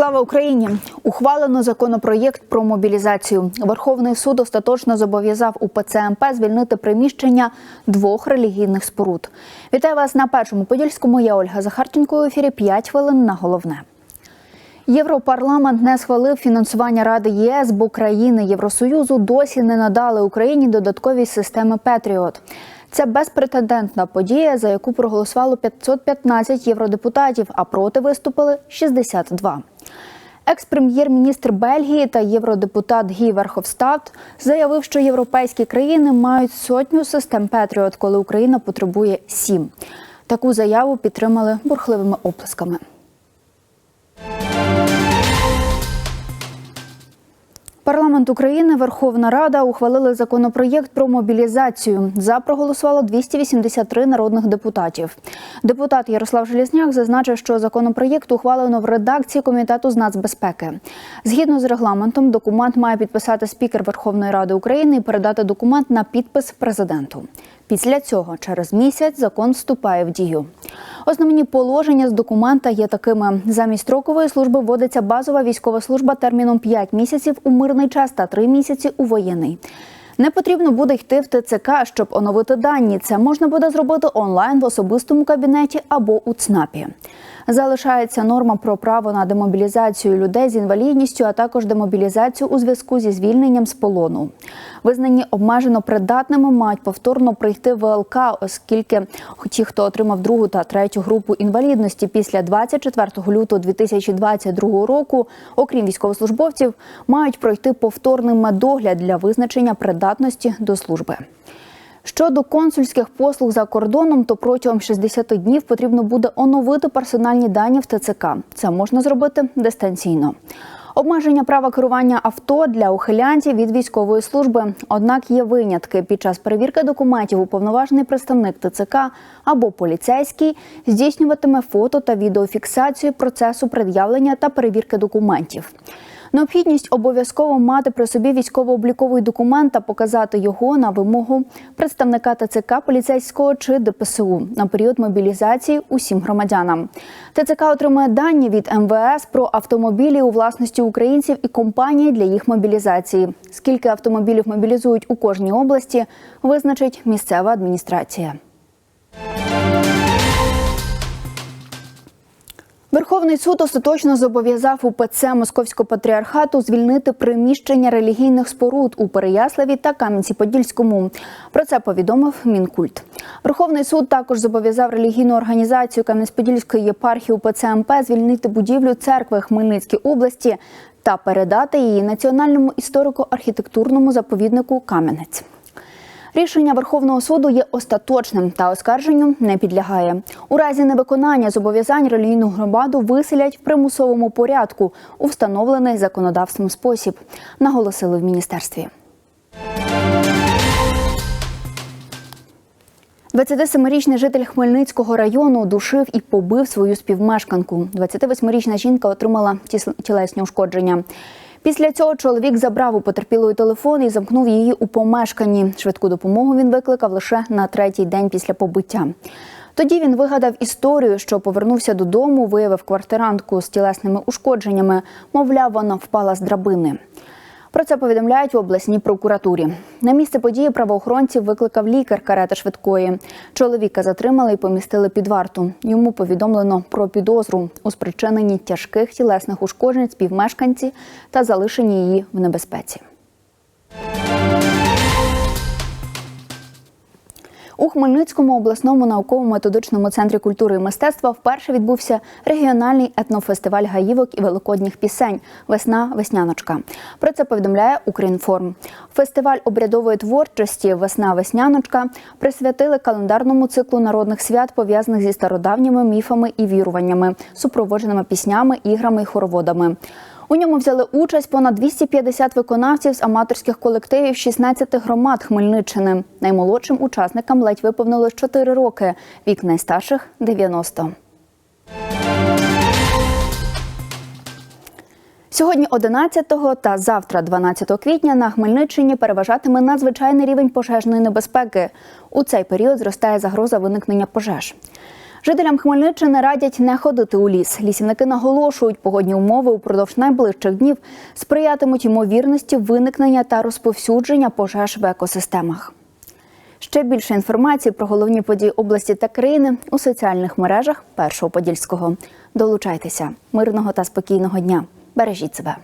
Слава Україні! Ухвалено законопроєкт про мобілізацію. Верховний суд остаточно зобов'язав УПЦ МП звільнити приміщення двох релігійних споруд. Вітаю вас на першому подільському. Я Ольга Захарченко. У ефірі 5 хвилин на головне. Європарламент не схвалив фінансування Ради ЄС, бо країни Євросоюзу досі не надали Україні додаткові системи Петріот. Це безпрецедентна подія, за яку проголосувало 515 євродепутатів, а проти виступили 62. Екс-прем'єр-міністр Бельгії та євродепутат Гі Верховстат заявив, що європейські країни мають сотню систем Петріот, коли Україна потребує сім. Таку заяву підтримали бурхливими оплесками. Парламент України, Верховна Рада ухвалили законопроєкт про мобілізацію. За проголосувало 283 народних депутатів. Депутат Ярослав Желізняк зазначив, що законопроєкт ухвалено в редакції комітету з нацбезпеки. Згідно з регламентом, документ має підписати спікер Верховної Ради України і передати документ на підпис президенту. Після цього, через місяць, закон вступає в дію. Основні положення з документа є такими: замість строкової служби вводиться базова військова служба терміном 5 місяців у мирний час та 3 місяці у воєнний. Не потрібно буде йти в ТЦК, щоб оновити дані. Це можна буде зробити онлайн в особистому кабінеті або у ЦНАПі. Залишається норма про право на демобілізацію людей з інвалідністю, а також демобілізацію у зв'язку зі звільненням з полону. Визнані обмежено придатними мають повторно прийти ВЛК, оскільки ті, хто отримав другу та третю групу інвалідності після 24 лютого 2022 року, окрім військовослужбовців, мають пройти повторний медогляд для визначення придатності до служби. Щодо консульських послуг за кордоном, то протягом 60 днів потрібно буде оновити персональні дані в ТЦК. Це можна зробити дистанційно. Обмеження права керування авто для ухилянтів від військової служби. Однак є винятки. Під час перевірки документів уповноважений представник ТЦК або поліцейський здійснюватиме фото та відеофіксацію процесу пред'явлення та перевірки документів. Необхідність обов'язково мати при собі військово-обліковий документ та показати його на вимогу представника ТЦК поліцейського чи ДПСУ на період мобілізації усім громадянам. ТЦК отримує дані від МВС про автомобілі у власності українців і компанії для їх мобілізації. Скільки автомобілів мобілізують у кожній області, визначить місцева адміністрація. Верховний суд остаточно зобов'язав УПЦ Московського патріархату звільнити приміщення релігійних споруд у Переяславі та Кам'янці-Подільському. Про це повідомив Мінкульт. Верховний суд також зобов'язав релігійну організацію Кам'янець-Подільської єпархії УПЦ МП звільнити будівлю церкви Хмельницькій області та передати її національному історико-архітектурному заповіднику Кам'янець. Рішення Верховного суду є остаточним та оскарженню не підлягає. У разі невиконання зобов'язань релігійну громаду виселять в примусовому порядку у встановлений законодавством спосіб, наголосили в міністерстві. 27-річний житель Хмельницького району душив і побив свою співмешканку. 28-річна жінка отримала тілесні ушкодження. Після цього чоловік забрав у потерпілої телефон і замкнув її у помешканні. Швидку допомогу він викликав лише на третій день після побиття. Тоді він вигадав історію, що повернувся додому, виявив квартирантку з тілесними ушкодженнями. Мовляв, вона впала з драбини. Про це повідомляють в обласній прокуратурі. На місце події правоохоронців викликав лікар карета швидкої. Чоловіка затримали і помістили під варту. Йому повідомлено про підозру у спричиненні тяжких тілесних ушкоджень співмешканці та залишенні її в небезпеці. У Хмельницькому обласному науково-методичному центрі культури і мистецтва вперше відбувся регіональний етнофестиваль гаївок і великодніх пісень Весна Весняночка. Про це повідомляє Укрінформ. Фестиваль обрядової творчості Весна Весняночка присвятили календарному циклу народних свят, пов'язаних зі стародавніми міфами і віруваннями, супроводженими піснями, іграми і хороводами. У ньому взяли участь понад 250 виконавців з аматорських колективів 16 громад Хмельниччини. Наймолодшим учасникам ледь виповнилось 4 роки, вік найстарших 90. Сьогодні 11 та завтра, 12 квітня, на Хмельниччині переважатиме надзвичайний рівень пожежної небезпеки. У цей період зростає загроза виникнення пожеж. Жителям Хмельниччини радять не ходити у ліс. Лісівники наголошують, погодні умови упродовж найближчих днів сприятимуть ймовірності виникнення та розповсюдження пожеж в екосистемах. Ще більше інформації про головні події області та країни у соціальних мережах Першого Подільського. Долучайтеся мирного та спокійного дня. Бережіть себе.